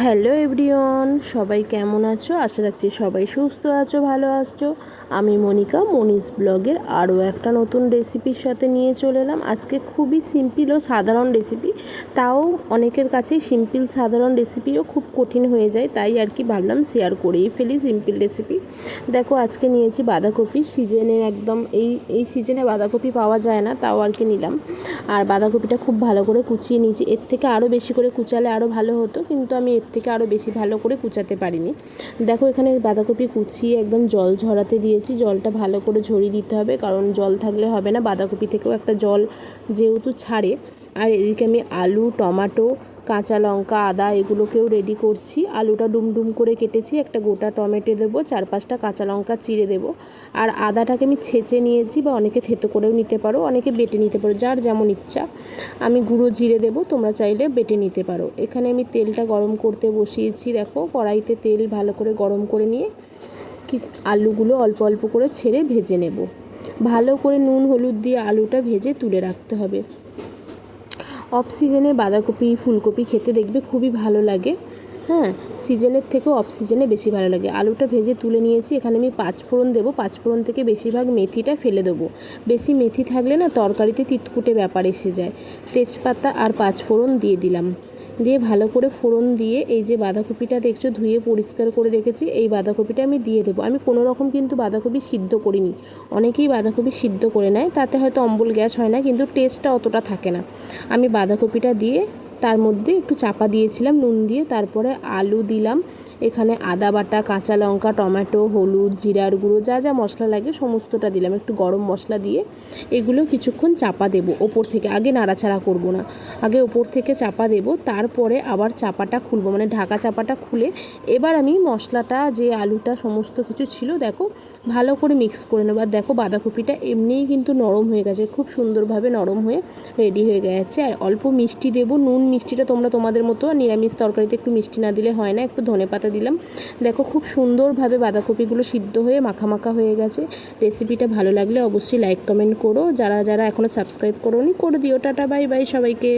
Hello everyone, সবাই কেমন আছো? আশা রাখছি সবাই সুস্থ আছো, ভালো আছো। আমি মনিকা, মনিস ব্লগের আরও একটা নতুন রেসিপির সাথে নিয়ে চলে এলাম। আজকে খুবই সিম্পল ও সাধারণ রেসিপি। তাও অনেকের কাছেই সিম্পল, সাধারণ রেসিপিও খুব কঠিন হয়ে যায়, তাই আর কি ভাবলাম শেয়ার করেই ফেলি সিম্পল রেসিপি। দেখো, আজকে নিয়েছি বাঁধাকপি। সিজনে একদম এই এই সিজনে বাঁধাকপি পাওয়া যায় না, তাও আর কি নিলাম। আর বাঁধাকপিটা খুব ভালো করে কুচিয়ে নিয়েছি। এর থেকে আরও বেশি করে কুচালে আরও ভালো হতো, কিন্তু আমি এর থেকে আরও বেশি ভালো করে কুচাতে পারিনি। দেখো এখানে বাঁধাকপি কুচিয়ে একদম জল ঝরাতে দিয়েছি। জলটা ভালো করে ঝরিয়ে দিতে হবে, কারণ জল থাকলে হবে না। বাঁধাকপি থেকেও একটা জল যেহেতু ছাড়ে। আর এদিকে আমি আলু, টমাটো কাঁচা লঙ্কা, আদা, এগুলোকেও রেডি করছি। আলুটা ডুমডুম করে কেটেছি, একটা গোটা টমেটো দেবো, চার পাঁচটা কাঁচা লঙ্কা চিড়ে দেবো। আর আদাটাকে আমি ছেঁচে নিয়েছি বা অনেকে থেতো করেও নিতে পারো, অনেকে বেটে নিতে পারো, যার যেমন ইচ্ছা। আমি গুঁড়ো জিরে দেবো, তোমরা চাইলে বেটে নিতে পারো। এখানে আমি তেলটা গরম করতে বসিয়েছি, দেখো, কড়াইতে তেল ভালো করে গরম করে নিয়ে কি আলুগুলো অল্প অল্প করে ছেড়ে ভেজে নেব। ভালো করে নুন, হলুদ দিয়ে আলুটা ভেজে তুলে রাখতে হবে। অফ সিজনে বাঁধাকপি, ফুলকপি খেতে দেখবে খুবই ভালো লাগে। হ্যাঁ সিজনের থেকেও অফ সিজনে বেশি ভালো লাগে। আলুটা ভেজে তুলে নিয়েছি, এখানে আমি পাঁচফোড়ন দেবো। পাঁচফোড়ন থেকে বেশিরভাগ মেথিটা ফেলে দেবো। বেশি মেথি থাকলে না তরকারিতে তিতকুটে ব্যাপার এসে যায়। তেজপাতা আর পাঁচফোড়ন দিয়ে দিলাম। দিয়ে ভালো করে ফোড়ন দিয়ে এই যে বাঁধাকপিটা দেখছ ধুয়ে পরিষ্কার করে রেখেছি, এই বাঁধাকপিটা আমি দিয়ে দেবো। আমি কোনো রকম কিন্তু বাঁধাকপি সিদ্ধ করিনি। অনেকেই বাঁধাকপি সিদ্ধ করে নেয়, তাতে হয়তো অম্বল গ্যাস হয় না, কিন্তু টেস্টটা অতটা থাকে না। আমি বাঁধাকপিটা দিয়ে তার মধ্যে একটু চাপা দিয়েছিলাম, নুন দিয়ে তারপরে আলু দিলাম। এখানে আদা বাটা, কাঁচা লঙ্কা, টমেটো, হলুদ, জিরার গুঁড়ো, যা যা মশলা লাগে সমস্তটা দিলাম। একটু গরম মশলা দিয়ে এগুলো কিছুক্ষণ চাপা দেব ওপর থেকে। আগে নাড়াচাড়া করব না। আগে ওপর থেকে চাপা দেব, তারপরে আবার চাপাটা খুলবো। মানে ঢাকা চাপাটা খুলে এবার আমি মশলাটা, যে আলুটা সমস্ত কিছু ছিল, দেখো, ভালো করে মিক্স করে নেব। আর দেখো, বাঁধাকপিটা এমনিই কিন্তু নরম হয়ে গেছে, খুব সুন্দরভাবে নরম হয়ে রেডি হয়ে গেছে। আর অল্প মিষ্টি দেবো, নুন মিষ্টিটা তোমরা তোমাদের মতো নিরামিষ তরকারিতে একটু মিষ্টি না দিলে হয় না, একটু ধনে পাতা দিলাম। দেখো খুব সুন্দরভাবে বাঁধাকপিগুলো সিদ্ধ হয়ে মাখা মাখা হয়ে গেছে। রেসিপিটা ভালো লাগলে অবশ্যই লাইক, কমেন্ট করো। যারা যারা এখনও সাবস্ক্রাইব করো করে দিও। টাটা, বাই বাই সবাইকে।